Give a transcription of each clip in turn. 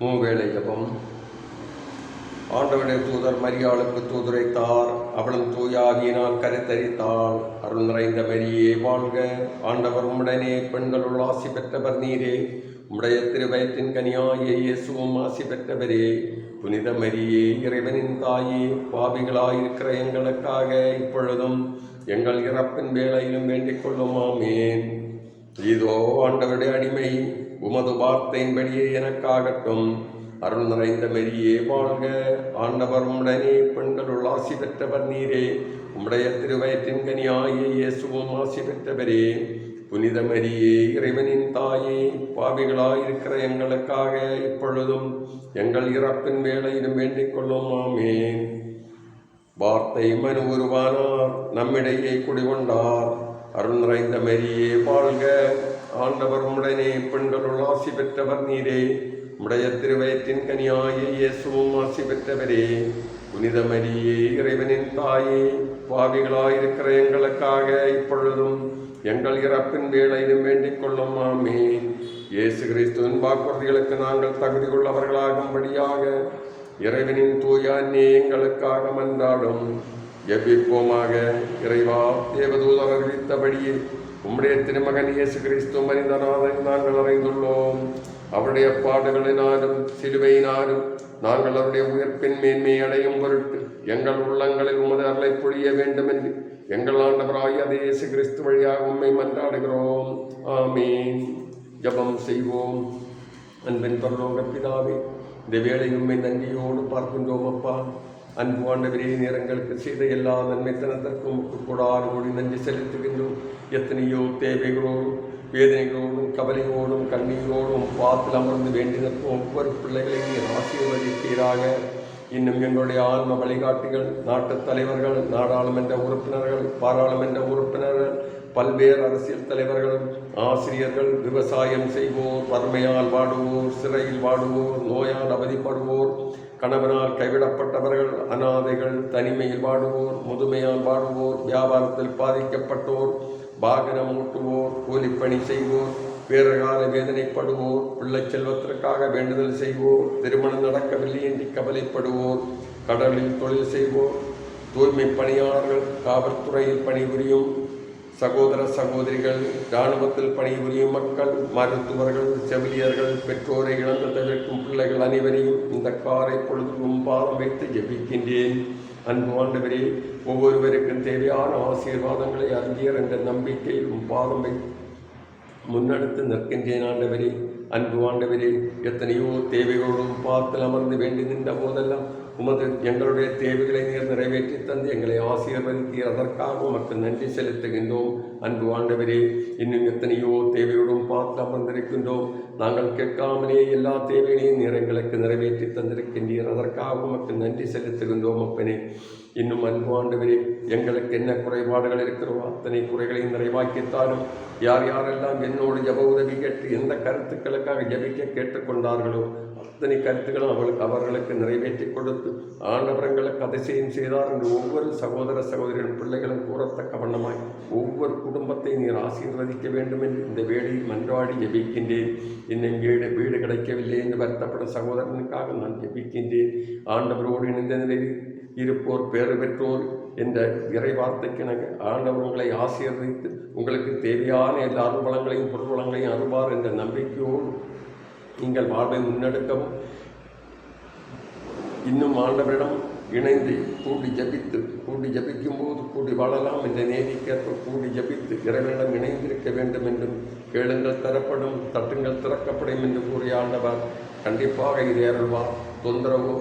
மூவேளை ஜபம் ஆண்டவருடைய தூதர் மரியாளுக்கு தூதுரைத்தார். அவளும் தூயாகியினால் கருத்தரித்தாள். அருள் நிறைந்த மரியே வாழ்க. ஆண்டவர் உடனே பெண்களுள் ஆசி பெற்றவர் நீரே. உடைய திருவயத்தின் கனியாயே இயேசுவும் ஆசி பெற்றவரே. புனித மரியே இறைவனின் தாயே பாவிகளாயிருக்கிற எங்களுக்காக இப்பொழுதும் எங்கள் இறப்பின் வேளையிலும் வேண்டிக் கொள்ளுமாமேன். இதோ ஆண்டவருடைய அடிமை உமது வார்த்தையின்படியே எனக்காகட்டும். அருள் நிறைந்த மெரியே வாழ்க. ஆண்டவர் உடனே பெண்களுள் ஆசி பெற்றவர் நீரே. உம்முடைய திருவயற்றின் கனியாய இயேசுவும் ஆசி பெற்றவரே. புனித மரியே இறைவனின் தாயே பாவிகளாயிருக்கிற எங்களுக்காக இப்பொழுதும் எங்கள் இறப்பின் வேளையிலும் வேண்டிக் கொள்ளும். ஆமேன். வார்த்தை மனு உருவானார். நம்மிடையே குடிகொண்டார். அருள் நிறைந்த மரியே வாழ்க. ஆண்டவர் உடனே பெண்களுள் ஆசி பெற்றவர் நீரே. உடைய திருவயத்தின் கனியாய இயேசுவும் ஆசி பெற்றவரே. புனித மரியே இறைவனின் தாயே பாவிகளாயிருக்கிற எங்களுக்காக இப்பொழுதும் எங்கள் இறப்பின் வேலையிலும் வேண்டிக் கொள்ளும் ஆமே இயேசு கிறிஸ்துவின் வாக்குறுதிகளுக்கு நாங்கள் தகுதி கொள்ளவர்களாகும்படியாக இறைவனின் தூய எங்களுக்காக மன்றாடும். ஜெபிப்போமாக இறைவா தேவதூதர் அறிவித்தபடியே உம்முடைய திருமகன் இயேசு கிறிஸ்து மனிதனாக நாங்கள் அறிந்துள்ளோம். அவருடைய பாடுகளினாலும் சிலுவையினாலும் நாங்கள் அவருடைய உயிர்ப்பின் மேன்மை அடையும் பொருட்டு எங்கள் உள்ளங்களில் உமது அருளை பொழிய வேண்டும் என்று எங்கள் ஆண்டவராய் அதே இயேசு கிறிஸ்து வழியாக உண்மை மன்றாடுகிறோம். ஆமீன். ஜபம் செய்வோம். அன்பின் பரலோக பிதாவே இந்த வேலை உண்மை நன்றியோடு பார்க்கின்றோம் அப்பா. அன்பு ஆண்டவரே நேரங்களுக்கு செய்த எல்லா நன்மைத்தனத்திற்கும் கூடாது கூடி நன்றி செலுத்துகின்றோம். எத்தனையோ தேவைகளோடும் வேதனைகளோடும் கவலையோடும் கண்ணீரோடும் பார்த்து அமர்ந்து வேண்டினருக்கும் ஒவ்வொரு பிள்ளைகளையும் ஆசீர்வதிப்பீராக. இன்னும் எங்களுடைய ஆன்ம வழிகாட்டிகள் நாட்டுத் தலைவர்கள் நாடாளுமன்ற உறுப்பினர்கள் பாராளுமன்ற உறுப்பினர்கள் பல்வேறு அரசியல் தலைவர்கள் ஆசிரியர்கள் விவசாயம் செய்வோர் வறுமையால் வாடுவோர் சிறையில் வாடுவோர் நோயால் அவதிப்படுவோர் கணவனால் கைவிடப்பட்டவர்கள் அனாதைகள் தனிமையில் வாடுவோர் முதுமையால் வாடுவோர் வியாபாரத்தில் பாதிக்கப்பட்டோர் வாகனம் ஓட்டுவோர் கூலிப்பணி செய்வோர் வேறகால வேதனைப்படுவோர் பிள்ளை செல்வத்திற்காக வேண்டுதல் செய்வோர் திருமணம் நடக்கவில்லை என்று கவலைப்படுவோர் கடலில் தொழில் செய்வோர் தூய்மை பணியாளர்கள் காவல்துறையில் பணிபுரியும் சகோதர சகோதரிகள் இராணுவத்தில் பணிபுரியும் மக்கள் மருத்துவர்கள் செவிலியர்கள் பெற்றோரை இழந்து தவிர்க்கும் பிள்ளைகள் அனைவரையும் இந்த காரை பொழுதும் பாதம் வைத்து ஜெபிக்கின்றேன். அன்பு ஆண்டவரே ஒவ்வொருவருக்கும் தேவையான ஆசீர்வாதங்களை அறிஞர் என்ற நம்பிக்கையில் பாதம் முன்னெடுத்து நிற்கின்றேன் ஆண்டவரே. அன்பு ஆண்டவரே எத்தனையோ தேவைகளோடும் பார்த்து அமர்ந்து வேண்டி நின்ற போதெல்லாம் உமது எங்களுடைய தேவைகளை நீர் நிறைவேற்றி தந்து எங்களை ஆசீர்வதித்தீர். அதற்காக உமக்கு நன்றி செலுத்துகின்றோம். அன்பு ஆண்டவரே இன்னும் எத்தனையோ தேவையோடும் பார்த்து அமர்ந்திருக்கின்றோம். நாங்கள் கேட்காமலே எல்லா தேவைகளையும் நீர் எங்களுக்கு நிறைவேற்றி தந்திருக்கின்றீர். அதற்காக உமக்கு நன்றி செலுத்துகின்றோம் அப்பனே. இன்னும் அன்பு ஆண்டவரே எங்களுக்கு என்ன குறைபாடுகள் இருக்கிறோமோ அத்தனை குறைகளையும் நிறைவாக்கித்தாலும் யார் யாரெல்லாம் என்னோடு ஜப உதவி கேட்டு எந்த கருத்துக்களுக்காக ஜபிக்க கேட்டுக்கொண்டார்களோ அத்தனை கருத்துக்களும் அவளுக்கு அவர்களுக்கு நிறைவேற்றி கொடுத்து ஆண்டவரங்களுக்கு அதிசயம் செய்தார் என்று ஒவ்வொரு சகோதர சகோதரிகளின் பிள்ளைகளும் கூறத்தக்க வண்ணமாய் ஒவ்வொரு குடும்பத்தை நீர் ஆசீர்வதிக்க வேண்டும் என்று இந்த வேளையில் மன்றாடி ஜபிக்கின்றேன். இன்னும் வீடு வீடு கிடைக்கவில்லை என்று வருத்தப்படும் சகோதரனுக்காக நான் ஜபிக்கின்றேன். ஆண்டவரோடு இணைந்த நிலையில் இருப்போர் பேறு பெற்றோர் என்ற இறை வார்த்தைக்கு நாங்கள் ஆண்டவர் உங்களை ஆசீர்வதித்து உங்களுக்கு தேவையான எல்லா அருள்வளங்களையும் பொருள்வளங்களையும் அருள்வார் என்ற நம்பிக்கையோடு நீங்கள் வாழ்வை முன்னெடுக்கவும் இன்னும் ஆண்டவரிடம் இணைந்து கூடி ஜபித்து கூடி ஜபிக்கும் போது கூடி வாழலாம் என்ற நேதிக்கேற்ப கூடி ஜபித்து இறைவனிடம் இணைந்திருக்க வேண்டும் என்றும் கேளுங்கள் தரப்படும் தட்டுங்கள் திறக்கப்படும் என்று கூறிய ஆண்டவர் கண்டிப்பாக இது ஏறுவார் தொந்தரவோ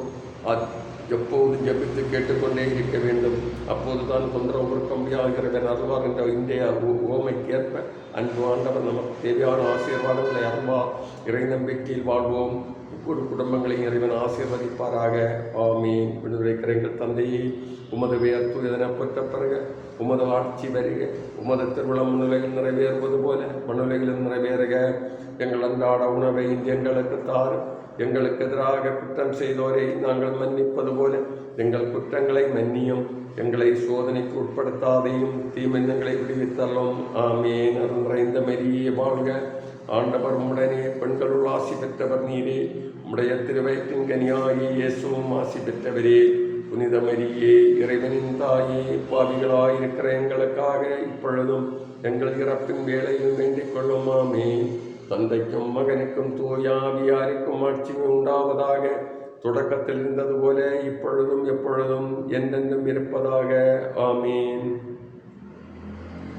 அது எப்போது ஜபித்து கேட்டுக்கொண்டே இருக்க வேண்டும். அப்போது தான் தொந்தரவு கொடுக்க முடியாதுகிறவன் அருள்வார் என்ற இந்திய ஓமைக்கேற்ப அன்பு ஆண்டவர் நமக்கு தேவையான ஆசீர்வாதங்களை அருள்வார். இறை நம்பிக்கையில் வாழ்வோம். ஒவ்வொரு குடும்பங்களையும் இறைவன் ஆசீர்வதிப்பாராக. ஆமீன். விடுதலைக்கிற எங்கள் தந்தையை உமது பெயர் தூயதென பெற்ற பிறகு உமது ஆட்சி வருக உமது திருவிழா மண்ணுலகில் நிறைவேறுவது போல மண்ணுலகிலும் நிறைவேறுக. எங்கள் அன்றாட உணவை எங்களுக்கு தாரும். எங்களுக்கு எதிராக குற்றம் செய்தோரை நாங்கள் மன்னிப்பது போல எங்கள் குற்றங்களை மன்னியும். எங்களை சோதனைக்கு உட்படுத்தாதையும் தீமெண்ணங்களை விடுவித்தள்ளும் ஆமேன். அருள் நிறைந்த மரியே வாழ்க. ஆண்டவர் உடனே பெண்களுள் ஆசி பெற்றவர் நீரே. உம்முடைய திருவயத்தின் கனியாகி இயேசுவும் ஆசி பெற்றவரே புனிதமரியே இறைவனின் தாயே பாவிகளாயிருக்கிற எங்களுக்காக இப்பொழுதும் எங்கள் இறப்பின் வேலையில் வேண்டிக் கொள்ளுமாமே. தந்தைக்கும் மகனுக்கும் தூயாவியாருக்கும் ஆட்சி உண்டாவதாக தொடக்கத்தில் இருந்தது போல இப்பொழுதும் எப்பொழுதும் என்றென்றும் இருப்பதாக. ஆமீன்.